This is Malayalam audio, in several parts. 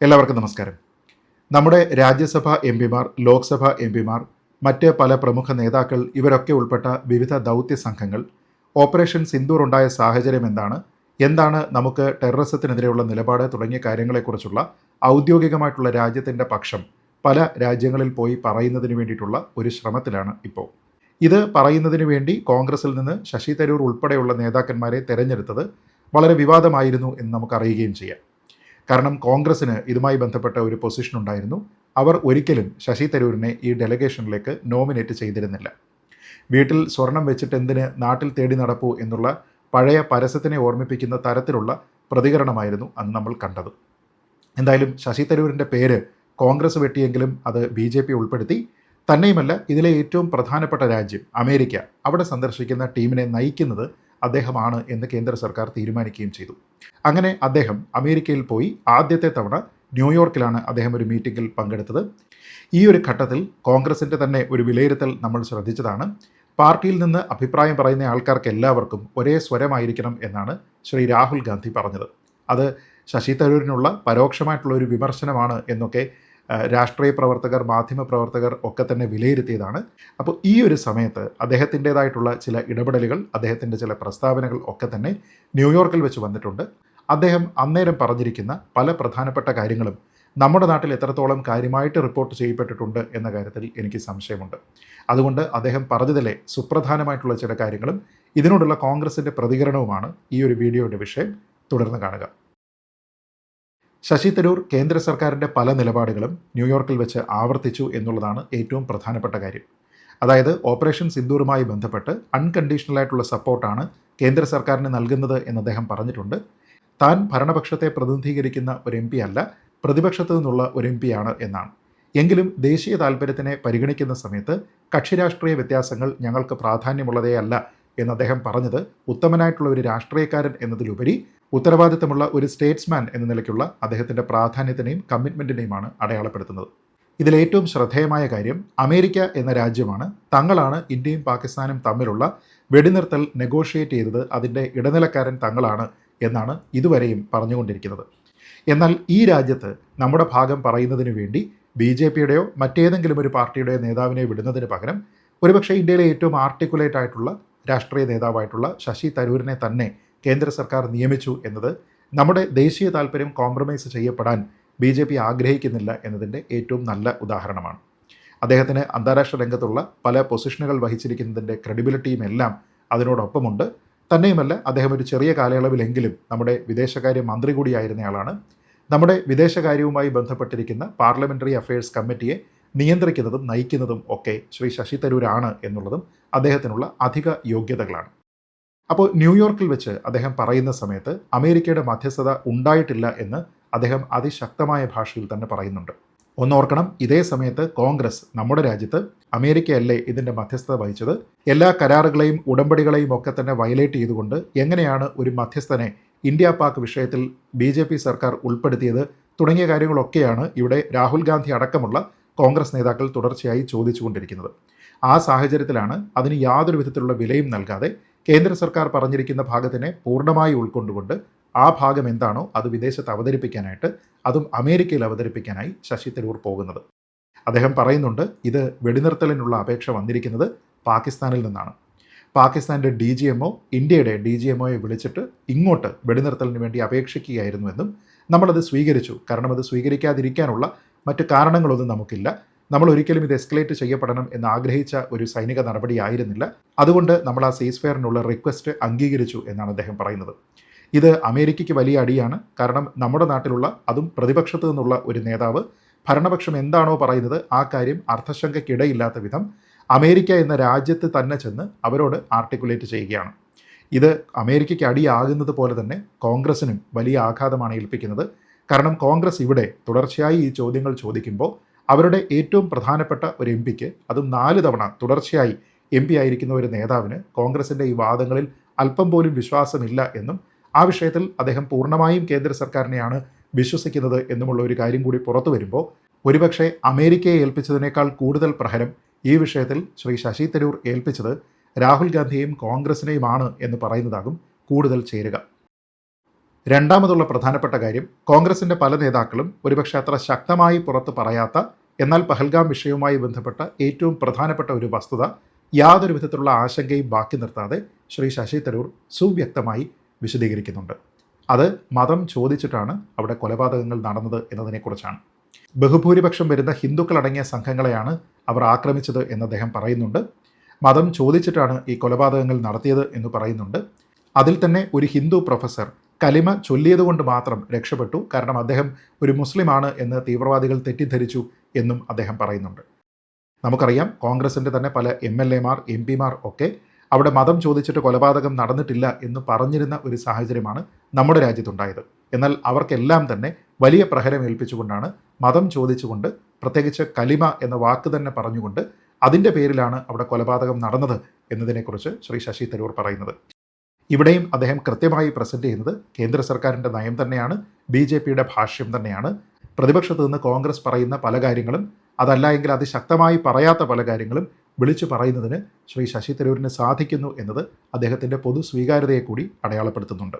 എല്ലാവർക്കും നമസ്കാരം. നമ്മുടെ രാജ്യസഭ എം പിമാർ ലോക്സഭ എം പിമാർ മറ്റ് പല പ്രമുഖ നേതാക്കൾ ഇവരൊക്കെ ഉൾപ്പെട്ട വിവിധ ദൗത്യ സംഘങ്ങൾ ഓപ്പറേഷൻ സിന്ദൂർ ഉണ്ടായ സാഹചര്യം എന്താണ് എന്താണ് നമുക്ക് ടെററിസത്തിനെതിരെയുള്ള നിലപാട് തുടങ്ങിയ കാര്യങ്ങളെക്കുറിച്ചുള്ള ഔദ്യോഗികമായിട്ടുള്ള രാജ്യത്തിന്റെ പക്ഷം പല രാജ്യങ്ങളിൽ പോയി പറയുന്നതിന് വേണ്ടിയിട്ടുള്ള ഒരു ശ്രമത്തിലാണ് ഇപ്പോൾ. ഇത് പറയുന്നതിന് വേണ്ടി കോൺഗ്രസിൽ നിന്ന് ശശി തരൂർ ഉൾപ്പെടെയുള്ള നേതാക്കന്മാരെ തെരഞ്ഞെടുത്തത് വളരെ വിവാദമായിരുന്നു എന്ന് നമുക്കറിയുകയും ചെയ്യാം. കാരണം കോൺഗ്രസ്സിന് ഇതുമായി ബന്ധപ്പെട്ട ഒരു പൊസിഷൻ ഉണ്ടായിരുന്നു. അവർ ഒരിക്കലും ശശി തരൂരിനെ ഈ ഡെലഗേഷനിലേക്ക് നോമിനേറ്റ് ചെയ്തിരുന്നില്ല. വീട്ടിൽ സ്വർണം വെച്ചിട്ട് എന്തിന് നാട്ടിൽ തേടി നടപ്പൂ എന്നുള്ള പഴയ പരസ്യത്തിനെ ഓർമ്മിപ്പിക്കുന്ന തരത്തിലുള്ള പ്രതികരണമായിരുന്നു അന്ന് നമ്മൾ കണ്ടത്. എന്തായാലും ശശി തരൂരിന്റെ പേര് കോൺഗ്രസ് വെട്ടിയെങ്കിലും അത് ബി ജെ പി ഉൾപ്പെടുത്തി. തന്നെയുമല്ല ഇതിലെ ഏറ്റവും പ്രധാനപ്പെട്ട രാജ്യം അമേരിക്ക. അവിടെ സന്ദർശിക്കുന്ന ടീമിനെ നയിക്കുന്നത് അദ്ദേഹമാണ് എന്ന് കേന്ദ്ര സർക്കാർ തീരുമാനിക്കുകയും ചെയ്തു. അങ്ങനെ അദ്ദേഹം അമേരിക്കയിൽ പോയി ആദ്യത്തെ തവണ ന്യൂയോർക്കിലാണ് അദ്ദേഹം ഒരു മീറ്റിംഗിൽ പങ്കെടുത്തത്. ഈ ഒരു ഘട്ടത്തിൽ കോൺഗ്രസിന്റെ തന്നെ ഒരു വിലയിരുത്തൽ നമ്മൾ ശ്രദ്ധിച്ചതാണ്. പാർട്ടിയിൽ നിന്ന് അഭിപ്രായം പറയുന്ന ആൾക്കാർക്ക് എല്ലാവർക്കും ഒരേ സ്വരമായിരിക്കണം എന്നാണ് ശ്രീ രാഹുൽ ഗാന്ധി പറഞ്ഞത്. അത് ശശി തരൂരിനുള്ള പരോക്ഷമായിട്ടുള്ള ഒരു വിമർശനമാണ് എന്നൊക്കെ രാഷ്ട്രീയ പ്രവർത്തകർ മാധ്യമ പ്രവർത്തകർ ഒക്കെ തന്നെ വിലയിരുത്തിയതാണ്. അപ്പോൾ ഈ ഒരു സമയത്ത് അദ്ദേഹത്തിന്റെതായിട്ടുള്ള ചില ഇടപെടലുകൾ അദ്ദേഹത്തിന്റെ ചില പ്രസ്താവനകൾ ഒക്കെ തന്നെ ന്യൂയോർക്കിൽ വെച്ച് വന്നിട്ടുണ്ട്. അദ്ദേഹം അന്നേരം പറഞ്ഞിരിക്കുന്ന പല പ്രധാനപ്പെട്ട കാര്യങ്ങളും നമ്മുടെ നാട്ടിൽ എത്രത്തോളം കാര്യമായിട്ട് റിപ്പോർട്ട് ചെയ്യപ്പെട്ടിട്ടുണ്ട് എന്ന കാര്യത്തിൽ എനിക്ക് സംശയമുണ്ട്. അതുകൊണ്ട് അദ്ദേഹം പറഞ്ഞതിലെ സുപ്രധാനമായിട്ടുള്ള ചില കാര്യങ്ങളും ഇതിനോടുള്ള കോൺഗ്രസിന്റെ പ്രതികരണവുമാണ് ഈ ഒരു വീഡിയോയുടെ വിഷയം. തുടർന്ന് കാണുക. ശശി തരൂർ കേന്ദ്ര സർക്കാരിന്റെ പല നിലപാടുകളും ന്യൂയോർക്കിൽ വെച്ച് ആവർത്തിച്ചു എന്നുള്ളതാണ് ഏറ്റവും പ്രധാനപ്പെട്ട കാര്യം. അതായത് ഓപ്പറേഷൻ സിന്ദൂറുമായി ബന്ധപ്പെട്ട് അൺകണ്ടീഷണൽ ആയിട്ടുള്ള സപ്പോർട്ടാണ് കേന്ദ്ര സർക്കാരിന് നൽകുന്നത് എന്ന് അദ്ദേഹം പറഞ്ഞിട്ടുണ്ട്. താൻ ഭരണപക്ഷത്തെ പ്രതിനിധീകരിക്കുന്ന ഒരു എം അല്ല പ്രതിപക്ഷത്തു നിന്നുള്ള ഒരു എം ആണ് എന്നാണ്. എങ്കിലും ദേശീയ താൽപ്പര്യത്തിനെ പരിഗണിക്കുന്ന സമയത്ത് കക്ഷിരാഷ്ട്രീയ വ്യത്യാസങ്ങൾ ഞങ്ങൾക്ക് പ്രാധാന്യമുള്ളതേ അല്ല എന്ന് അദ്ദേഹം പറഞ്ഞത് ഉത്തമനായിട്ടുള്ള ഒരു രാഷ്ട്രീയക്കാരൻ എന്നതിലുപരി ഉത്തരവാദിത്തമുള്ള ഒരു സ്റ്റേറ്റ്സ്മാൻ എന്ന നിലയ്ക്കുള്ള അദ്ദേഹത്തിന്റെ പ്രാധാന്യത്തിനെയും കമ്മിറ്റ്മെന്റിനെയുമാണ് അടയാളപ്പെടുത്തുന്നത്. ഇതിലേറ്റവും ശ്രദ്ധേയമായ കാര്യം അമേരിക്ക എന്ന രാജ്യമാണ് തങ്ങളാണ് ഇന്ത്യയും പാകിസ്ഥാനും തമ്മിലുള്ള വെടിനിർത്തൽ നെഗോഷിയേറ്റ് ചെയ്തത് അതിന്റെ ഇടനിലക്കാരൻ തങ്ങളാണ് എന്നാണ് ഇതുവരെയും പറഞ്ഞുകൊണ്ടിരിക്കുന്നത്. എന്നാൽ ഈ രാജ്യത്ത് നമ്മുടെ ഭാഗം പറയുന്നതിന് വേണ്ടി ബി ജെ പിയുടെയോ മറ്റേതെങ്കിലും ഒരു പാർട്ടിയുടെയോ നേതാവിനെ വിടുന്നതിന് പകരം ഒരുപക്ഷെ ഇന്ത്യയിലെ ഏറ്റവും ആർട്ടിക്കുലേറ്റ് ആയിട്ടുള്ള രാഷ്ട്രീയ നേതാവായിട്ടുള്ള ശശി തരൂരിനെ തന്നെ കേന്ദ്ര സർക്കാർ നിയമിച്ചു എന്നത് നമ്മുടെ ദേശീയ താല്പര്യം കോംപ്രമൈസ് ചെയ്യപ്പെടാൻ ബി ജെ പി ആഗ്രഹിക്കുന്നില്ല എന്നതിന്റെ ഏറ്റവും നല്ല ഉദാഹരണമാണ്. അദ്ദേഹത്തിന് അന്താരാഷ്ട്ര രംഗത്തുള്ള പല പൊസിഷനുകൾ വഹിച്ചിരിക്കുന്നതിന്റെ ക്രെഡിബിലിറ്റിയും എല്ലാം അതിനോടൊപ്പമുണ്ട്. തന്നെയുമല്ല അദ്ദേഹം ഒരു ചെറിയ കാലയളവിലെങ്കിലും നമ്മുടെ വിദേശകാര്യ മന്ത്രി കൂടിയായിരുന്നയാളാണ്. നമ്മുടെ വിദേശകാര്യവുമായി ബന്ധപ്പെട്ടിരിക്കുന്ന പാർലമെന്ററി അഫയേഴ്സ് കമ്മിറ്റിയെ നിയന്ത്രിക്കുന്നതും നയിക്കുന്നതും ഒക്കെ ശ്രീ ശശി തരൂരാണ് എന്നുള്ളതും അദ്ദേഹത്തിനുള്ള അധിക യോഗ്യതകളാണ്. അപ്പോൾ ന്യൂയോർക്കിൽ വെച്ച് അദ്ദേഹം പറയുന്ന സമയത്ത് അമേരിക്കയുടെ മധ്യസ്ഥത ഉണ്ടായിട്ടില്ല എന്ന് അദ്ദേഹം അതിശക്തമായ ഭാഷയിൽ തന്നെ പറയുന്നുണ്ട്. ഒന്നോർക്കണം ഇതേ സമയത്ത് കോൺഗ്രസ് നമ്മുടെ രാജ്യത്ത് അമേരിക്കയല്ലേ ഇതിന്റെ മധ്യസ്ഥത വഹിച്ചത്? എല്ലാ കരാറുകളെയും ഉടമ്പടികളെയും ഒക്കെ തന്നെ വയലേറ്റ് ചെയ്തുകൊണ്ട് എങ്ങനെയാണ് ഒരു മധ്യസ്ഥനെ ഇന്ത്യ പാക് വിഷയത്തിൽ ബി സർക്കാർ ഉൾപ്പെടുത്തിയത് തുടങ്ങിയ കാര്യങ്ങളൊക്കെയാണ് ഇവിടെ രാഹുൽ ഗാന്ധി അടക്കമുള്ള കോൺഗ്രസ് നേതാക്കൾ തുടർച്ചയായി ചോദിച്ചുകൊണ്ടിരിക്കുന്നത്. ആ സാഹചര്യത്തിലാണ് അതിന് യാതൊരു വിധത്തിലുള്ള വിലയും നൽകാതെ കേന്ദ്ര സർക്കാർ പറഞ്ഞിരിക്കുന്ന ഭാഗത്തിനെ പൂർണമായി ഉൾക്കൊണ്ടുകൊണ്ട് ആ ഭാഗം എന്താണോ അത് വിദേശത്ത് അവതരിപ്പിക്കാനായിട്ട് അതും അമേരിക്കയിൽ അവതരിപ്പിക്കാനായി ശശി തരൂർ പോകുന്നത്. അദ്ദേഹം പറയുന്നുണ്ട് ഇത് വെടിനിർത്തലിനുള്ള അപേക്ഷ വന്നിരിക്കുന്നത് പാകിസ്ഥാനിൽ നിന്നാണ്. പാകിസ്ഥാന്റെ ഡി ജി എംഒ ഇന്ത്യയുടെ ഡി ജി എംഒയെ വിളിച്ചിട്ട് ഇങ്ങോട്ട് വെടിനിർത്തലിന് വേണ്ടി അപേക്ഷിക്കുകയായിരുന്നുവെന്നും നമ്മളത് സ്വീകരിച്ചു. കാരണം അത് സ്വീകരിക്കാതിരിക്കാനുള്ള മറ്റു കാരണങ്ങളൊന്നും നമുക്കില്ല. നമ്മൾ ഒരിക്കലും ഇത് എസ്കലേറ്റ് ചെയ്യപ്പെടണം എന്ന് ആഗ്രഹിച്ച ഒരു സൈനിക നടപടിയായിരുന്നില്ല. അതുകൊണ്ട് നമ്മൾ ആ സീസ് ഫെയറിനുള്ള റിക്വസ്റ്റ് അംഗീകരിച്ചു എന്നാണ് അദ്ദേഹം പറയുന്നത്. ഇത് അമേരിക്കയ്ക്ക് വലിയ അടിയാണ്. കാരണം നമ്മുടെ നാട്ടിലുള്ള അതും പ്രതിപക്ഷത്തു നിന്നുള്ള ഒരു നേതാവ് ഭരണപക്ഷം എന്താണോ പറയുന്നത് ആ കാര്യം അർത്ഥശങ്കയ്ക്കിടയില്ലാത്ത വിധം അമേരിക്ക എന്ന രാജ്യത്ത് തന്നെ ചെന്ന് അവരോട് ആർട്ടിക്കുലേറ്റ് ചെയ്യുകയാണ്. ഇത് അമേരിക്കയ്ക്ക് അടിയാകുന്നത് പോലെ തന്നെ കോൺഗ്രസിനും വലിയ ആഘാതമാണ് ഏൽപ്പിക്കുന്നത്. കാരണം കോൺഗ്രസ് ഇവിടെ തുടർച്ചയായി ഈ ചോദ്യങ്ങൾ ചോദിക്കുമ്പോൾ അവരുടെ ഏറ്റവും പ്രധാനപ്പെട്ട ഒരു എം പിക്ക് അതും നാല് തവണ തുടർച്ചയായി എം പി ആയിരിക്കുന്ന ഒരു നേതാവിന് കോൺഗ്രസിന്റെ ഈ വാദങ്ങളിൽ അല്പം പോലും വിശ്വാസമില്ല എന്നും ആ വിഷയത്തിൽ അദ്ദേഹം പൂർണമായും കേന്ദ്ര സർക്കാരിനെയാണ് വിശ്വസിക്കുന്നത് എന്നുമുള്ള ഒരു കാര്യം കൂടി പുറത്തു വരുമ്പോൾ ഒരുപക്ഷെ അമേരിക്കയെ ഏൽപ്പിച്ചതിനേക്കാൾ കൂടുതൽ പ്രഹരം ഈ വിഷയത്തിൽ ശ്രീ ശശി തരൂർ ഏൽപ്പിച്ചത് രാഹുൽ ഗാന്ധിയെയും കോൺഗ്രസിനെയുമാണ് എന്ന് പറയുന്നതാകും കൂടുതൽ ചേരുക. രണ്ടാമതുള്ള പ്രധാനപ്പെട്ട കാര്യം കോൺഗ്രസിന്റെ പല നേതാക്കളും ഒരുപക്ഷെ അത്ര ശക്തമായി പുറത്ത് പറയാത്ത എന്നാൽ പഹൽഗാം വിഷയവുമായി ബന്ധപ്പെട്ട ഏറ്റവും പ്രധാനപ്പെട്ട ഒരു വസ്തുത യാതൊരു വിധത്തിലുള്ള ആശങ്കയും ബാക്കി നിർത്താതെ ശ്രീ ശശി തരൂർ സുവ്യക്തമായി വിശദീകരിക്കുന്നുണ്ട്. അത് മതം ചോദിച്ചിട്ടാണ് അവിടെ കൊലപാതകങ്ങൾ നടന്നത് എന്നതിനെക്കുറിച്ചാണ്. ബഹുഭൂരിപക്ഷം വരുന്ന ഹിന്ദുക്കളടങ്ങിയ സംഘങ്ങളെയാണ് അവർ ആക്രമിച്ചത് എന്ന് അദ്ദേഹം പറയുന്നുണ്ട്. മതം ചോദിച്ചിട്ടാണ് ഈ കൊലപാതകങ്ങൾ നടത്തിയത് എന്ന് പറയുന്നുണ്ട്. അതിൽ തന്നെ ഒരു ഹിന്ദു പ്രൊഫസർ കലിമ ചൊല്ലിയതുകൊണ്ട് മാത്രം രക്ഷപ്പെട്ടു. കാരണം അദ്ദേഹം ഒരു മുസ്ലിമാണ് എന്ന് തീവ്രവാദികൾ തെറ്റിദ്ധരിച്ചു എന്നും അദ്ദേഹം പറയുന്നുണ്ട്. നമുക്കറിയാം കോൺഗ്രസിന്റെ തന്നെ പല എം എൽ എമാർ എം പിമാർ ഒക്കെ അവിടെ മതം ചോദിച്ചിട്ട് കൊലപാതകം നടന്നിട്ടില്ല എന്ന് പറഞ്ഞിരുന്ന ഒരു സാഹചര്യമാണ് നമ്മുടെ രാജ്യത്തുണ്ടായത്. എന്നാൽ അവർക്കെല്ലാം തന്നെ വലിയ പ്രഹരം ഏൽപ്പിച്ചുകൊണ്ടാണ് മതം ചോദിച്ചുകൊണ്ട് പ്രത്യേകിച്ച് കലിമ എന്ന വാക്ക് തന്നെ പറഞ്ഞുകൊണ്ട് അതിന്റെ പേരിലാണ് അവിടെ കൊലപാതകം നടന്നത് എന്നതിനെക്കുറിച്ച് ശ്രീ ശശി തരൂർ പറയുന്നത്. ഇവിടെയും അദ്ദേഹം കൃത്യമായി പ്രസന്റ് ചെയ്യുന്നത് കേന്ദ്ര സർക്കാരിന്റെ നയം തന്നെയാണ് ബി ജെ പിയുടെ ഭാഷ്യം തന്നെയാണ്. പ്രതിപക്ഷത്ത് നിന്ന് കോൺഗ്രസ് പറയുന്ന പല കാര്യങ്ങളും അതല്ല എങ്കിൽ അതിശക്തമായി പറയാത്ത പല കാര്യങ്ങളും വിളിച്ചു പറയുന്നതിന് ശ്രീ ശശി തരൂരിന് സാധിക്കുന്നു എന്നത് അദ്ദേഹത്തിന്റെ പൊതു സ്വീകാര്യതയെ കൂടി അടയാളപ്പെടുത്തുന്നുണ്ട്.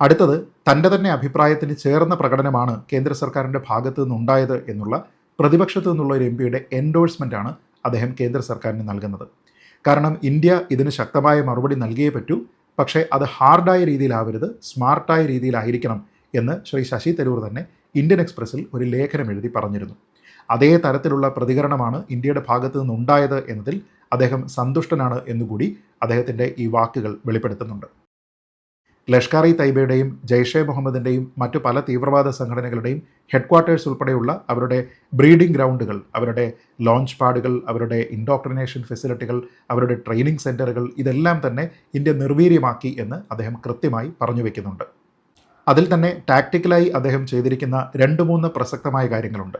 അടുത്തത് തന്റെ തന്നെ അഭിപ്രായത്തിന് ചേർന്ന പ്രകടനമാണ് കേന്ദ്ര സർക്കാരിന്റെ ഭാഗത്തു നിന്നുണ്ടായത് എന്നുള്ള പ്രതിപക്ഷത്തു നിന്നുള്ള ഒരു എം പിയുടെ എൻഡോഴ്സ്മെന്റാണ് അദ്ദേഹം കേന്ദ്ര സർക്കാരിന് നൽകുന്നത്. കാരണം ഇന്ത്യ ഇതിന് ശക്തമായ മറുപടി നൽകിയേ പറ്റൂ. പക്ഷേ അത് ഹാർഡായ രീതിയിലാവരുത് സ്മാർട്ടായ രീതിയിലായിരിക്കണം എന്ന് ശ്രീ ശശി തരൂർ തന്നെ ഇന്ത്യൻ എക്സ്പ്രസ്സിൽ ഒരു ലേഖനം എഴുതി പറഞ്ഞിരുന്നു. അതേ തരത്തിലുള്ള പ്രതികരണമാണ് ഇന്ത്യയുടെ ഭാഗത്തു നിന്നുണ്ടായത് എന്നതിൽ അദ്ദേഹം സന്തുഷ്ടനാണ് എന്നുകൂടി അദ്ദേഹത്തിന്റെ ഈ വാക്കുകൾ വെളിപ്പെടുത്തുന്നുണ്ട്. ലഷ്കർ ഇ തൈബയുടെയും ജയ്ഷെ മുഹമ്മദിന്റെയും മറ്റു പല തീവ്രവാദ സംഘടനകളുടെയും ഹെഡ്ക്വാർട്ടേഴ്സ് ഉൾപ്പെടെയുള്ള അവരുടെ ബ്രീഡിംഗ് ഗ്രൗണ്ടുകൾ അവരുടെ ലോഞ്ച് പാഡുകൾ അവരുടെ ഇൻഡോക്ട്രിനേഷൻ ഫെസിലിറ്റികൾ അവരുടെ ട്രെയിനിങ് സെന്ററുകൾ ഇതെല്ലാം തന്നെ ഇന്ത്യ നിർവീര്യമാക്കി എന്ന് അദ്ദേഹം കൃത്യമായി പറഞ്ഞു വയ്ക്കുന്നുണ്ട് അതിൽ തന്നെ ടാക്ടിക്കലായി അദ്ദേഹം ചെയ്തിരിക്കുന്ന രണ്ട് മൂന്ന് പ്രസക്തമായ കാര്യങ്ങളുണ്ട്.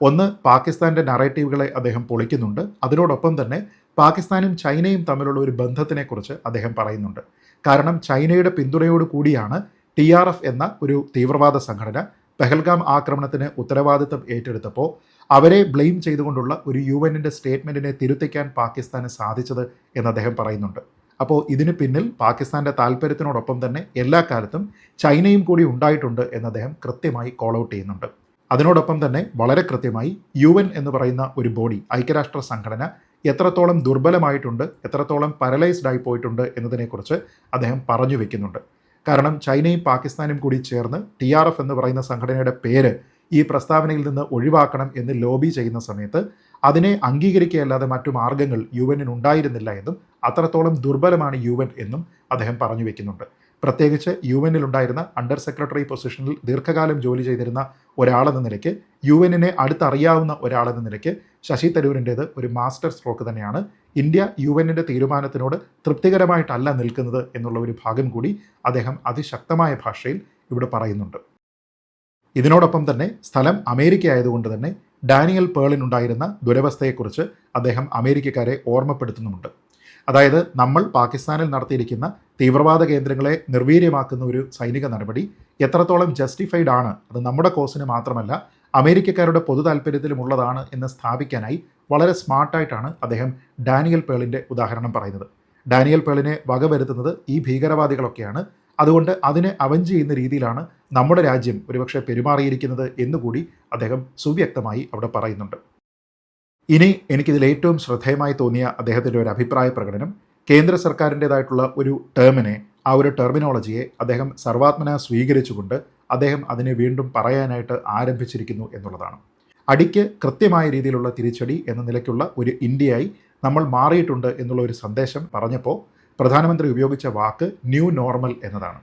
ഒന്ന് പാകിസ്ഥാന്റെ നറേറ്റീവുകളെ അദ്ദേഹം പൊളിക്കുന്നുണ്ട്. അതിനോടൊപ്പം തന്നെ പാകിസ്ഥാനും ചൈനയും തമ്മിലുള്ള ഒരു ബന്ധത്തിനെക്കുറിച്ച് അദ്ദേഹം പറയുന്നുണ്ട്. കാരണം ചൈനയുടെ പിന്തുണയോട് കൂടിയാണ് ടി ആർ എഫ് എന്ന ഒരു തീവ്രവാദ സംഘടന പെഹൽഗാം ആക്രമണത്തിന് ഉത്തരവാദിത്തം ഏറ്റെടുത്തപ്പോൾ അവരെ ബ്ലെയിം ചെയ്തുകൊണ്ടുള്ള ഒരു യു എന്നിന്റെ സ്റ്റേറ്റ്മെന്റിനെ തിരുത്തിക്കാൻ പാകിസ്ഥാന് സാധിച്ചത് എന്ന് അദ്ദേഹം പറയുന്നുണ്ട്. അപ്പോൾ ഇതിന് പിന്നിൽ പാകിസ്ഥാന്റെ താല്പര്യത്തിനോടൊപ്പം തന്നെ എല്ലാ കാലത്തും ചൈനയും കൂടി ഉണ്ടായിട്ടുണ്ട് എന്ന് അദ്ദേഹം കൃത്യമായി കോൾ ഔട്ട് ചെയ്യുന്നുണ്ട്. അതിനോടൊപ്പം തന്നെ വളരെ കൃത്യമായി യു എന്ന് പറയുന്ന ഒരു ബോഡി ഐക്യരാഷ്ട്ര സംഘടന എത്രത്തോളം ദുർബലമായിട്ടുണ്ട് എത്രത്തോളം പാരലൈസ്ഡ് ആയി പോയിട്ടുണ്ട് എന്നതിനെക്കുറിച്ച് അദ്ദേഹം പറഞ്ഞു വെക്കുന്നുണ്ട്. കാരണം ചൈനയും പാകിസ്ഥാനും കൂടി ചേർന്ന് ടി ആർ എഫ് എന്ന് പറയുന്ന സംഘടനയുടെ പേര് ഈ പ്രസ്താവനയിൽ നിന്ന് ഒഴിവാക്കണം എന്ന് ലോബി ചെയ്യുന്ന സമയത്ത് അതിനെ അംഗീകരിക്കുകയല്ലാതെ മറ്റു മാർഗങ്ങൾ യു ഉണ്ടായിരുന്നില്ല എന്നും അത്രത്തോളം ദുർബലമാണ് യു എന്നും അദ്ദേഹം പറഞ്ഞു വെക്കുന്നുണ്ട്. പ്രത്യേകിച്ച് യു ഉണ്ടായിരുന്ന അണ്ടർ സെക്രട്ടറി പൊസിഷനിൽ ദീർഘകാലം ജോലി ചെയ്തിരുന്ന ഒരാളെന്ന നിലയ്ക്ക് യു എന്നിനെ അടുത്തറിയാവുന്ന ഒരാളെന്ന നിലയ്ക്ക് ശശി തരൂരിന്റേത് ഒരു മാസ്റ്റർ സ്ട്രോക്ക് തന്നെയാണ്. ഇന്ത്യ യു എന്നിന്റെ തീരുമാനത്തിനോട് തൃപ്തികരമായിട്ടല്ല നിൽക്കുന്നത് എന്നുള്ള ഒരു ഭാഗം കൂടി അദ്ദേഹം അതിശക്തമായ ഭാഷയിൽ ഇവിടെ പറയുന്നുണ്ട്. ഇതിനോടൊപ്പം തന്നെ സ്ഥലം അമേരിക്ക ആയതുകൊണ്ട് തന്നെ ഡാനിയൽ പേളിനുണ്ടായിരുന്ന ദുരവസ്ഥയെക്കുറിച്ച് അദ്ദേഹം അമേരിക്കക്കാരെ ഓർമ്മപ്പെടുത്തുന്നുമുണ്ട്. അതായത് നമ്മൾ പാകിസ്ഥാനിൽ നടത്തിയിരിക്കുന്ന തീവ്രവാദ കേന്ദ്രങ്ങളെ നിർവീര്യമാക്കുന്ന ഒരു സൈനിക നടപടി എത്രത്തോളം ജസ്റ്റിഫൈഡ് ആണ് അത് നമ്മുടെ കോസിന് മാത്രമല്ല അമേരിക്കക്കാരുടെ പൊതു താല്പര്യത്തിലുമുള്ളതാണ് എന്ന് സ്ഥാപിക്കാനായി വളരെ സ്മാർട്ടായിട്ടാണ് അദ്ദേഹം ഡാനിയൽ പേളിന്റെ ഉദാഹരണം പറയുന്നത്. ഡാനിയൽ പേളിനെ വകവരുത്തുന്നത് ഈ ഭീകരവാദികളൊക്കെയാണ്. അതുകൊണ്ട് അതിനെ അവഞ്ച് ചെയ്യുന്ന രീതിയിലാണ് നമ്മുടെ രാജ്യം ഒരുപക്ഷെ പെരുമാറിയിരിക്കുന്നത് എന്നുകൂടി അദ്ദേഹം സുവ്യക്തമായി അവിടെ പറയുന്നുണ്ട്. ഇനി എനിക്കിതിൽ ഏറ്റവും ശ്രദ്ധേയമായി തോന്നിയ അദ്ദേഹത്തിന്റെ ഒരു അഭിപ്രായ പ്രകടനം കേന്ദ്ര സർക്കാരിന്റേതായിട്ടുള്ള ഒരു ടേമിനെ ആ ഒരു ടെർമിനോളജിയെ അദ്ദേഹം സർവാത്മന സ്വീകരിച്ചുകൊണ്ട് അദ്ദേഹം അതിനെ വീണ്ടും പറയാനായിട്ട് ആരംഭിച്ചിരിക്കുന്നു എന്നുള്ളതാണ്. അടിക്ക് കൃത്യമായ രീതിയിലുള്ള തിരിച്ചടി എന്ന നിലയ്ക്കുള്ള ഒരു ഇന്ത്യയായി നമ്മൾ മാറിയിട്ടുണ്ട് എന്നുള്ള ഒരു സന്ദേശം പറഞ്ഞപ്പോൾ പ്രധാനമന്ത്രി ഉപയോഗിച്ച വാക്ക് ന്യൂ നോർമൽ എന്നതാണ്.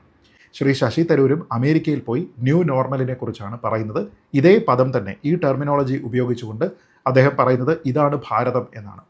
ശ്രീ ശശി തരൂരും അമേരിക്കയിൽ പോയി ന്യൂ നോർമലിനെ കുറിച്ചാണ് പറയുന്നത്. ഇതേ പദം തന്നെ ഈ ടെർമിനോളജി ഉപയോഗിച്ചുകൊണ്ട് അദ്ദേഹം പറയുന്നത് ഇതാണ് ഭാരതം എന്നാണ്.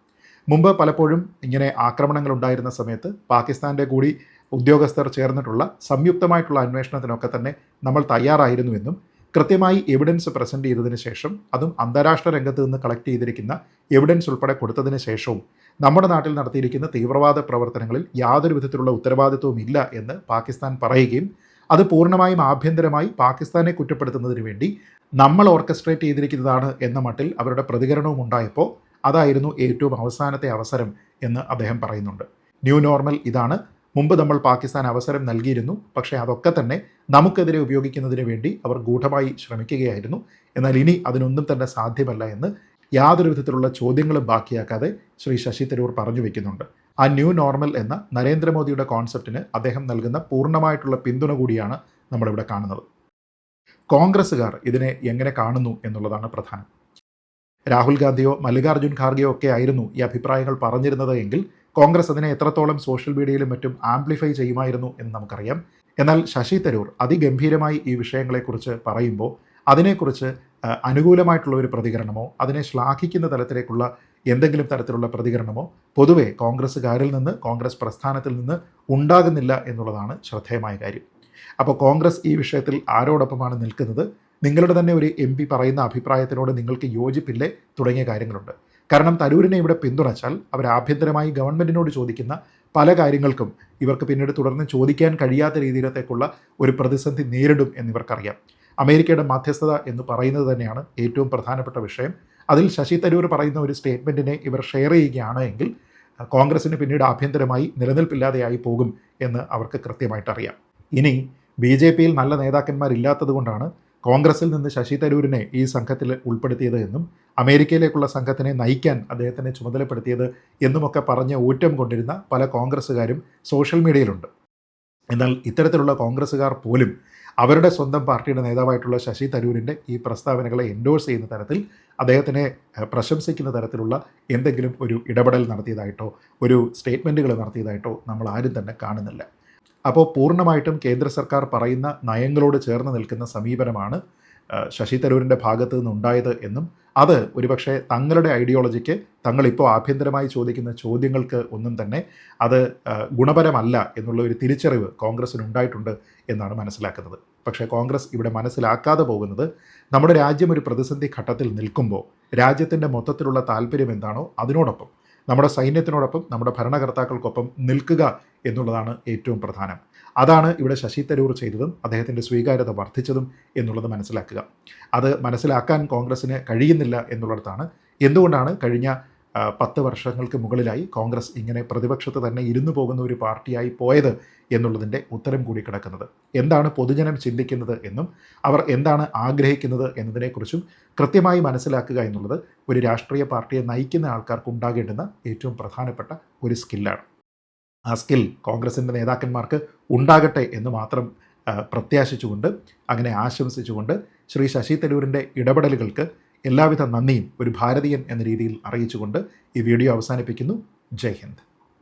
മുമ്പ് പലപ്പോഴും ഇങ്ങനെ ആക്രമണങ്ങൾ ഉണ്ടായിരുന്ന സമയത്ത് പാകിസ്ഥാന്റെ കൂടി ഉദ്യോഗസ്ഥർ ചേർന്നിട്ടുള്ള സംയുക്തമായിട്ടുള്ള അന്വേഷണത്തിനൊക്കെ തന്നെ നമ്മൾ തയ്യാറായിരുന്നുവെന്നും കൃത്യമായി എവിഡൻസ് പ്രസന്റ് ചെയ്തതിന് ശേഷം അതും അന്താരാഷ്ട്ര രംഗത്ത് നിന്ന് കളക്ട് ചെയ്തിരിക്കുന്ന എവിഡൻസ് ഉൾപ്പെടെ കൊടുത്തതിന് ശേഷവും നമ്മുടെ നാട്ടിൽ നടത്തിയിരിക്കുന്ന തീവ്രവാദ പ്രവർത്തനങ്ങളിൽ യാതൊരു വിധത്തിലുള്ള ഉത്തരവാദിത്വവും ഇല്ല എന്ന് പാകിസ്ഥാൻ പറയുകയും അത് പൂർണമായും ആഭ്യന്തരമായി പാകിസ്ഥാനെ കുറ്റപ്പെടുത്തുന്നതിന് വേണ്ടി നമ്മൾ ഓർക്കസ്ട്രേറ്റ് ചെയ്തിരിക്കുന്നതാണ് എന്ന മട്ടിൽ അവരുടെ പ്രതികരണവും ഉണ്ടായപ്പോൾ അതായിരുന്നു ഏറ്റവും അവസാനത്തെ അവസരം എന്ന് അദ്ദേഹം പറയുന്നുണ്ട്. ന്യൂ നോർമൽ ഇതാണ്. മുമ്പ് നമ്മൾ പാകിസ്ഥാൻ അവസരം നൽകിയിരുന്നു. പക്ഷേ അതൊക്കെ തന്നെ നമുക്കെതിരെ ഉപയോഗിക്കുന്നതിന് വേണ്ടി അവർ ഗൂഢമായി ശ്രമിക്കുകയായിരുന്നു. എന്നാൽ ഇനി അതിനൊന്നും തന്നെ സാധ്യമല്ല എന്ന് യാതൊരു വിധത്തിലുള്ള ചോദ്യങ്ങളും ബാക്കിയാക്കാതെ ശ്രീ ശശി തരൂർ പറഞ്ഞു വെക്കുന്നുണ്ട്. ആ ന്യൂ നോർമൽ എന്ന നരേന്ദ്രമോദിയുടെ കോൺസെപ്റ്റിന് അദ്ദേഹം നൽകുന്ന പൂർണമായിട്ടുള്ള പിന്തുണ കൂടിയാണ് നമ്മളിവിടെ കാണുന്നത്. കോൺഗ്രസ്സുകാർ ഇതിനെ എങ്ങനെ കാണുന്നു എന്നുള്ളതാണ് പ്രധാനം. രാഹുൽ ഗാന്ധിയോ മല്ലികാർജുൻ ഖാർഗെയോ ഒക്കെ ആയിരുന്നു ഈ അഭിപ്രായങ്ങൾ പറഞ്ഞിരുന്നത് എങ്കിൽ കോൺഗ്രസ് അതിനെ എത്രത്തോളം സോഷ്യൽ മീഡിയയിലും മറ്റും ആംപ്ലിഫൈ ചെയ്യുമായിരുന്നു എന്ന് നമുക്കറിയാം. എന്നാൽ ശശി തരൂർ അതിഗംഭീരമായി ഈ വിഷയങ്ങളെക്കുറിച്ച് പറയുമ്പോൾ അതിനെക്കുറിച്ച് അനുകൂലമായിട്ടുള്ള ഒരു പ്രതികരണമോ അതിനെ ശ്ലാഘിക്കുന്ന തലത്തിലേക്കുള്ള എന്തെങ്കിലും തരത്തിലുള്ള പ്രതികരണമോ പൊതുവെ കോൺഗ്രസ്സുകാരിൽ നിന്ന് കോൺഗ്രസ് പ്രസ്ഥാനത്തിൽ നിന്ന് ഉണ്ടാകുന്നില്ല എന്നുള്ളതാണ് ശ്രദ്ധേയമായ കാര്യം. അപ്പോൾ കോൺഗ്രസ് ഈ വിഷയത്തിൽ ആരോടൊപ്പമാണ് നിൽക്കുന്നത്? നിങ്ങളുടെ തന്നെ ഒരു എം പി പറയുന്ന അഭിപ്രായത്തിനോട് നിങ്ങൾക്ക് യോജിപ്പില്ലേ? തുടങ്ങിയ കാര്യങ്ങളുണ്ട്. കാരണം തരൂരിനെ ഇവിടെ പിന്തുണച്ചാൽ അവർ ആഭ്യന്തരമായി ഗവൺമെന്റിനോട് ചോദിക്കുന്ന പല കാര്യങ്ങൾക്കും ഇവർക്ക് പിന്നീട് തുടർന്ന് ചോദിക്കാൻ കഴിയാത്ത രീതിയിലത്തേക്കുള്ള ഒരു പ്രതിസന്ധി നേരിടും എന്നിവർക്കറിയാം. അമേരിക്കയുടെ മാധ്യസ്ഥത എന്ന് പറയുന്നത് തന്നെയാണ് ഏറ്റവും പ്രധാനപ്പെട്ട വിഷയം. അതിൽ ശശി തരൂർ പറയുന്ന ഒരു സ്റ്റേറ്റ്മെന്റിനെ ഇവർ ഷെയർ ചെയ്യുകയാണ് എങ്കിൽ അഹ് കോൺഗ്രസിന് പിന്നീട് ആഭ്യന്തരമായി നിലനിൽപ്പില്ലാതെയായി പോകും എന്ന് അവർക്ക് കൃത്യമായിട്ട് അറിയാം. ഇനി ബി ജെ പിയിൽ നല്ല നേതാക്കന്മാരില്ലാത്തത് കൊണ്ടാണ് കോൺഗ്രസിൽ നിന്ന് ശശി തരൂരിനെ ഈ സംഘത്തിൽ ഉൾപ്പെടുത്തിയത് എന്നും അമേരിക്കയിലേക്കുള്ള സംഘത്തിനെ നയിക്കാൻ അദ്ദേഹത്തിനെ ചുമതലപ്പെടുത്തിയത് എന്നുമൊക്കെ പറഞ്ഞ് ഊറ്റം കൊണ്ടിരുന്ന പല കോൺഗ്രസ്സുകാരും സോഷ്യൽ മീഡിയയിലുണ്ട്. എന്നാൽ ഇത്തരത്തിലുള്ള കോൺഗ്രസ്സുകാർ പോലും അവരുടെ സ്വന്തം പാർട്ടിയുടെ നേതാവായിട്ടുള്ള ശശി തരൂരിന്റെ ഈ പ്രസ്താവനകളെ എൻഡോഴ്സ് ചെയ്യുന്ന തരത്തിൽ അദ്ദേഹത്തിനെ പ്രശംസിക്കുന്ന തരത്തിലുള്ള എന്തെങ്കിലും ഒരു ഇടപെടൽ നടത്തിയതായിട്ടോ ഒരു സ്റ്റേറ്റ്മെന്റുകൾ നടത്തിയതായിട്ടോ നമ്മൾ ആരും തന്നെ കാണുന്നില്ല. അപ്പോൾ പൂർണമായിട്ടും കേന്ദ്ര സർക്കാർ പറയുന്ന നയങ്ങളോട് ചേർന്ന് നിൽക്കുന്ന സമീപനമാണ് ശശി തരൂരിന്റെ ഭാഗത്തു നിന്നുണ്ടായത് എന്നും അത് ഒരുപക്ഷെ തങ്ങളുടെ ഐഡിയോളജിക്ക് തങ്ങളിപ്പോൾ ആഭ്യന്തരമായി ചോദിക്കുന്ന ചോദ്യങ്ങൾക്ക് ഒന്നും തന്നെ അത് ഗുണപരമല്ല എന്നുള്ള ഒരു തിരിച്ചറിവ് കോൺഗ്രസ്സിന് ഉണ്ടായിട്ടുണ്ട് എന്നാണ് മനസ്സിലാക്കുന്നത്. പക്ഷേ കോൺഗ്രസ് ഇവിടെ മനസ്സിലാക്കാതെ പോകുന്നത് നമ്മുടെ രാജ്യം ഒരു പ്രതിസന്ധി ഘട്ടത്തിൽ നിൽക്കുമ്പോൾ രാജ്യത്തിന്റെ മൊത്തത്തിലുള്ള താല്പര്യം എന്താണോ അതിനോടൊപ്പം നമ്മുടെ സൈന്യത്തിനോടൊപ്പം നമ്മുടെ ഭരണകർത്താക്കൾക്കൊപ്പം നിൽക്കുക എന്നുള്ളതാണ് ഏറ്റവും പ്രധാനം. അതാണ് ഇവിടെ ശശി തരൂർ ചെയ്തതും അദ്ദേഹത്തിന്റെ സ്വീകാര്യത വർദ്ധിച്ചതും എന്നുള്ളത് മനസ്സിലാക്കുക. അത് മനസ്സിലാക്കാൻ കോൺഗ്രസ്സിന് കഴിയുന്നില്ല എന്നുള്ളിടത്താണ്. എന്തുകൊണ്ടാണ് കഴിഞ്ഞ പത്ത് വർഷങ്ങൾക്ക് മുകളിലായി കോൺഗ്രസ് ഇങ്ങനെ പ്രതിപക്ഷത്ത് തന്നെ ഇരുന്നു പോകുന്ന ഒരു പാർട്ടിയായി പോയത് എന്നുള്ളതിന്റെ ഉത്തരം കൂടി കിടക്കുന്നത്? എന്താണ് പൊതുജനം ചിന്തിക്കുന്നത് എന്നും അവർ എന്താണ് ആഗ്രഹിക്കുന്നത് എന്നതിനെക്കുറിച്ചും കൃത്യമായി മനസ്സിലാക്കുക എന്നുള്ളത് ഒരു രാഷ്ട്രീയ പാർട്ടിയെ നയിക്കുന്ന ആൾക്കാർക്ക് ഉണ്ടാകേണ്ടുന്ന ഏറ്റവും പ്രധാനപ്പെട്ട ഒരു സ്കില്ലാണ്. ആ സ്കിൽ കോൺഗ്രസിന്റെ നേതാക്കന്മാർക്ക് ഉണ്ടാകട്ടെ എന്ന് മാത്രം പ്രത്യാശിച്ചുകൊണ്ട് അങ്ങനെ ആശംസിച്ചുകൊണ്ട് ശ്രീ ശശി തരൂരിന്റെ ഇടപെടലുകൾക്ക് എല്ലാവിധ നന്ദിയും ഒരു ഭാരതീയൻ എന്ന രീതിയിൽ അറിയിച്ചുകൊണ്ട് ഈ വീഡിയോ അവസാനിപ്പിക്കുന്നു. ജയ് ഹിന്ദ്.